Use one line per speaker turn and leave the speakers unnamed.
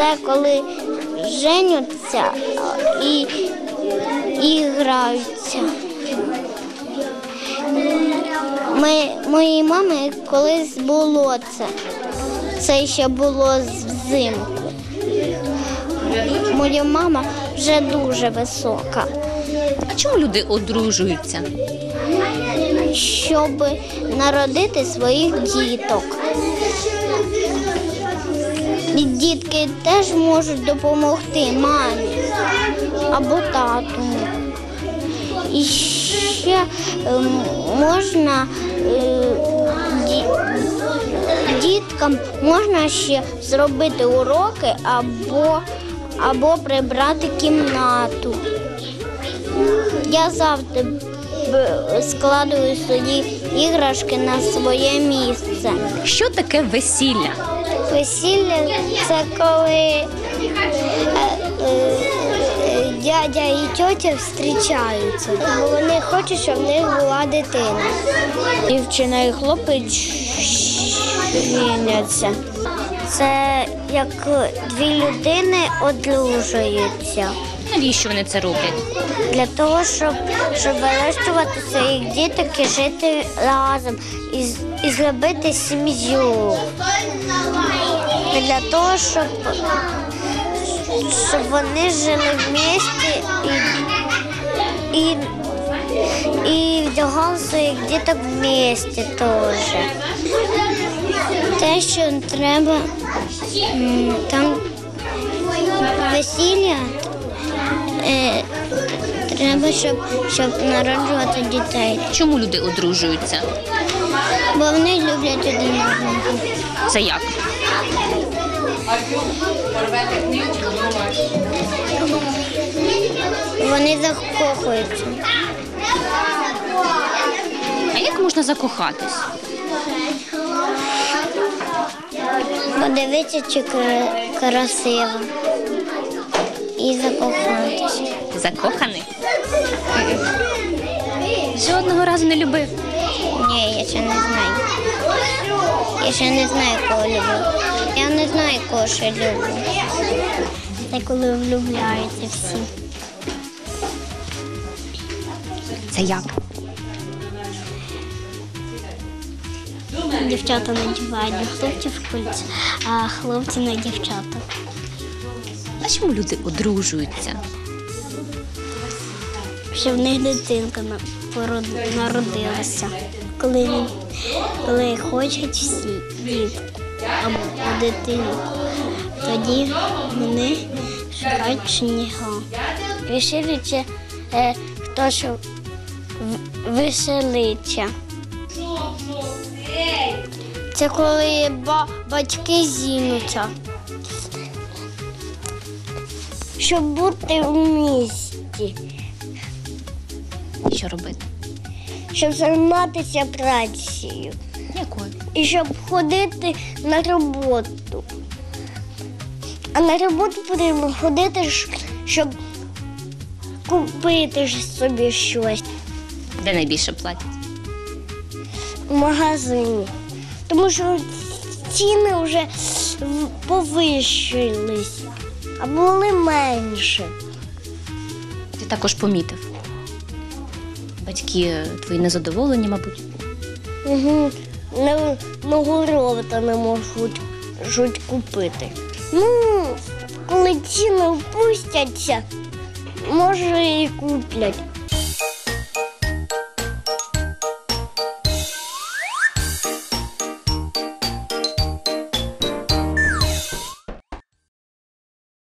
Це коли женються а, і, і граються. Ми, моїй мами колись було це. Це ще було взимку. Моя мама вже дуже висока.
А чому люди одружуються?
щоб народити своїх діток. Дітки теж можуть допомогти мамі або тату. І ще ем, можна е, діткам можна ще зробити уроки або, або прибрати кімнату. Я завжди складую свої іграшки на своє місце.
Що таке весілля?
Весілля це коли е, е, е, дядя і тьотя зустрічаються. Бо вони хочуть, щоб в них була дитина. Дівчина і хлопець женяться. Це як дві людини одружуються.
Навіщо вони це роблять?
Для того, щоб, щоб вирощувати своїх діток і жити разом і, і зробити сім'ю. Для того, щоб, щоб вони жили в місті і, і, і вдягали своїх діток в місті теж. Те, що треба там весілля. Е, треба, щоб, щоб народжувати дітей.
Чому люди одружуються?
Бо вони люблять один одного.
Це як?
Вони закохуються.
А як можна закохатись?
Подивитися, чи кра- красиво. І закохатися.
Закоханий? Жодного разу не любив.
Ні, я ще не знаю. Я ще не знаю, кого люблю. Я не знаю, кого ще люблю. Це коли влюбляються всі.
Це як?
Дівчата надівають на хлопців кольця, а хлопці на дівчаток.
А чому люди одружуються?
Щоб в них дитинка народилася. Коли, коли хочуть всі дітку або дитину, тоді вони шукають жениха. Веселиться е, хто що веселиться. Це коли батьки зінуться. Щоб бути в місті.
І що робити?
щоб займатися працею
Якою?
і щоб ходити на роботу. А на роботу потрібно ходити, щоб купити собі щось
Де найбільше платять?
в магазині. Тому що ціни вже повищились, а були менше.
Ти також помітив. Батьки е, твої незадоволені, мабуть.
Угу. Нового робота не можуть жуть купити. Ну, коли ціни впустяться, може і куплять.